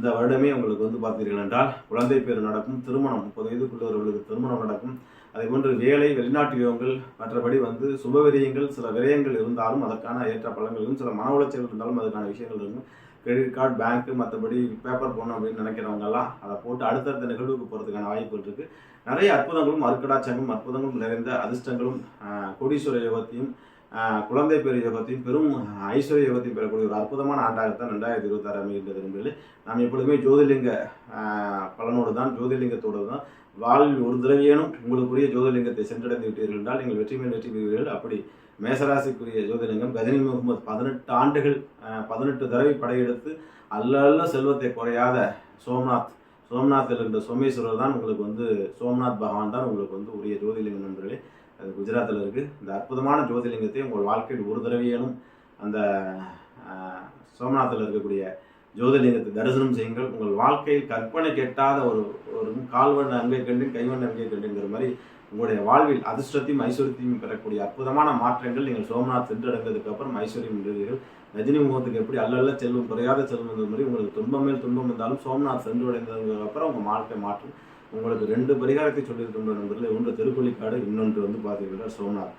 இந்த வருடமே உங்களுக்கு வந்து பார்த்தீர்கள் என்றால் குழந்தை பேர் நடக்கும் திருமணம் முப்பது வயதுக்குள்ளவர்களுக்கு திருமணம் நடக்கும். அதே போன்று வேலை வெளிநாட்டு யோகங்கள் மற்றபடி வந்து சுப விரயங்கள் சில விரயங்கள் இருந்தாலும் அதற்கான ஏற்ற பலன்களும் சில மன உளைச்சல் இருந்தாலும் அதுக்கான விஷயங்கள் இருக்கும். கிரெடிட் கார்டு பேங்க்கு மற்றபடி பேப்பர் போடணும் அப்படின்னு நினைக்கிறவங்கெல்லாம் அதை போட்டு அடுத்தடுத்த நிகழ்வுக்கு போகிறதுக்கான வாய்ப்புகள் இருக்கு. நிறைய அற்புதங்களும் அருக்கடாச்சங்களும் அற்புதங்களும் நிறைந்த அதிர்ஷ்டங்களும் கோடீஸ்வர யோகத்தையும் குழந்தை பேர் யோகத்தையும் பெரும் ஐஸ்வர்ய யோகத்தையும் பெறக்கூடிய ஒரு அற்புதமான ஆண்டாகத்தான் ரெண்டாயிரத்தி இருபத்தாறு அமைகின்றது என்பதில் நாம் எப்பொழுதுமே ஜோதிலிங்க பலனோடு தான் ஜோதிலிங்கத்தோடு தான் வாழ்வில் ஒரு திரவியனும் உங்களுக்குரிய ஜோதிலிங்கத்தை சென்றடைந்து விட்டீர்கள் என்றால் நீங்கள் வெற்றி மேல் வெற்றி பெறுவீர்கள். அப்படி மேசராசிக்குரிய ஜோதிலிங்கம் கஜினி முகமது பதினெட்டு ஆண்டுகள் பதினெட்டு தடவை படையெடுத்து அல்ல அல்ல செல்வத்தை குறையாத சோம்நாத் சோம்நாத்தில் இருந்த சோமேஸ்வரர் தான் உங்களுக்கு வந்து சோம்நாத் பகவான் தான் உங்களுக்கு வந்து உரிய ஜோதிலிங்கம் நண்பர்களே. அது குஜராத்தில் இருக்குது இந்த அற்புதமான ஜோதிலிங்கத்தை உங்கள் வாழ்க்கையில் ஒரு தடவையேனும் அந்த சோமநாத்தில் இருக்கக்கூடிய ஜோதிலிங்கத்தை தரிசனம் செய்யுங்கள். உங்கள் வாழ்க்கையில் கற்பனை கெட்டாத ஒரு ஒரு கால்வண்ண அங்கே கண்டேன் கைவண்ண அங்கே கண்டுங்கிற மாதிரி உங்களுடைய வாழ்வில் அதிர்ஷ்டத்தையும் ஐஸ்வர்யத்தையும் பெறக்கூடிய அற்புதமான மாற்றங்கள் நீங்கள் சோமநாத் சென்றடைந்ததுக்கு அப்புறம் ஐஸ்வர்யம் பெறுவீர்கள். ரஜினி முகத்துக்கு எப்படி அல்லல்ல செல்வம் குறையாத செல்வம் மாதிரி உங்களுக்கு துன்பம் மேல் துன்பம் இருந்தாலும் சோமநாத் சென்றடைந்ததுக்கு அப்புறம் உங்கள் வாழ்க்கை மாற்றம் உங்களுக்கு ரெண்டு பரிகாரத்தை சொல்லியிருக்கின்ற நண்பர்களே ஒன்று திருப்பள்ளிக்காடு இன்னொன்று வந்து பார்த்தீங்கன்னா சோமநாத்.